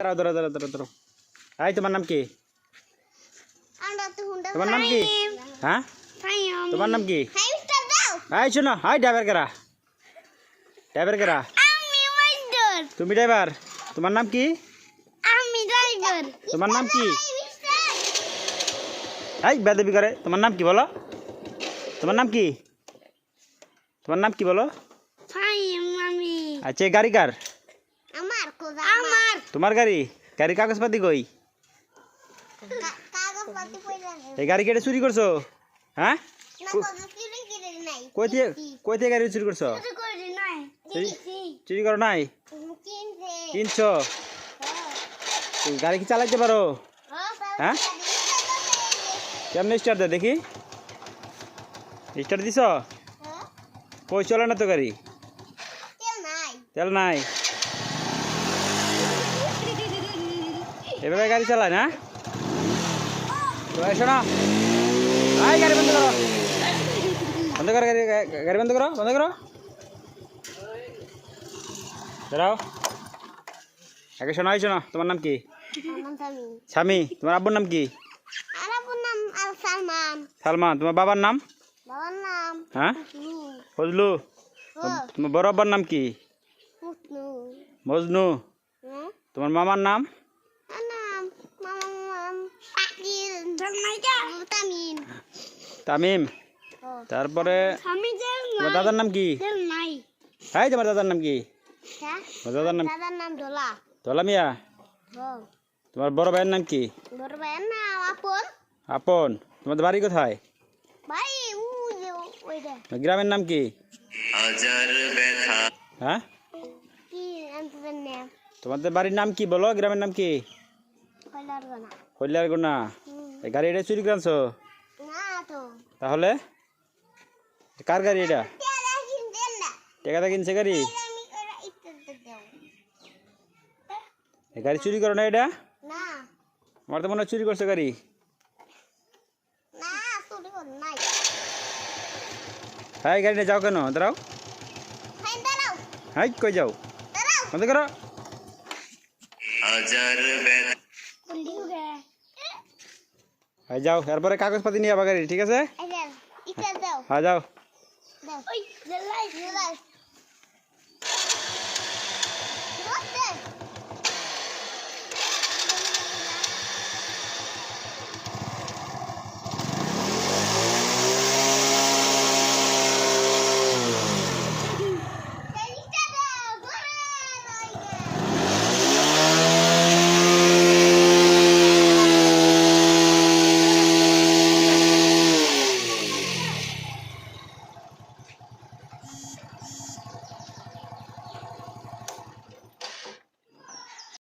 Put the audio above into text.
দাঁড়াও দাঁড়াও দাঁড়াও দাঁড়াও দাঁড়াও। হাই তোমার নাম কি? আমরা তো হুন্ডা তোমার নাম কি? হ্যাঁ? তোমার নাম কি? হাই স্টার দাও। হাই শোনো। হাই ড্রাইভার কেরা? ড্রাইভার কেরা? তুমি ড্রাইভার তোমার নাম কি? তোমার নাম কি? হাই বেদবি করে। তোমার নাম কি বলো? তোমার নাম কি? তোমার নাম কি বলো? আচ্ছা গাড়ি কার? তোমার গাড়ি? গাড়ির কাগজপাতি কই? এই গাড়ি কেটে চুরি করছ? হ্যাঁ? কই থেকে কই থেকে গাড়ি চুরি করছ? চুরি করো নাই? কিনছে? গাড়ি কি চালাইতে পারো? হ্যাঁ? কেমনে স্টার্ট দেয় দেখি? স্টার্ট দিছ? কই চলে না তো গাড়ি? তেল নাই। এভাবে গাড়ি চালায় না? তো এসো না। আই গাড়ি বন্ধ করো। বন্ধ করো গাড়ি গাড়ি বন্ধ করো বন্ধ করো। দাঁড়াও। আগে শোনা হয়েছো না তোমার নাম কি? স্বামী। তোমার আব্বুর নাম কি? সালমান। তোমার বাবার নাম? হ্যাঁ? ফজলু। তোমার বড় আব্বার নাম কি? মজনু। হ্যাঁ? তোমার মামার নাম? তামিম। তারপরে তোমার দাদার নাম কি? হাই তোমার দাদার নাম কি? হ্যাঁ? তোমার দাদার নাম দাদার নাম দোলা। মিয়া? তোমার বড় ভাইয়ের নাম কি? বড় ভাইয়ের নাম আপন। আপন। তোমাদের বাড়ি কোথায়? গ্রামের নাম কি? হ্যাঁ? কি আনতে নাম তোমাদের বাড়ির নাম কি বলো? গ্রামের নাম কি? হইলার গোনা গাড়ি এটা চুরি করেছ? না তো। তাহলে? কার গাড়ি এটা? টাকাটা কিনছে গাড়ি? গাড়ি চুরি করো না এটা? না। আমার তো মনে হয় চুরি করছে গাড়ি। না চুরি কর নাই। হাই গাড়িটা যাও কেন? দাঁড়াও। দাঁড়াও। হাই কই যাও? করো। উগে হ্যাঁ যাও এরপরে কাগজপাতি নিয়ে আবার গাড়ি ঠিক আছে? হ্যাঁ যাও।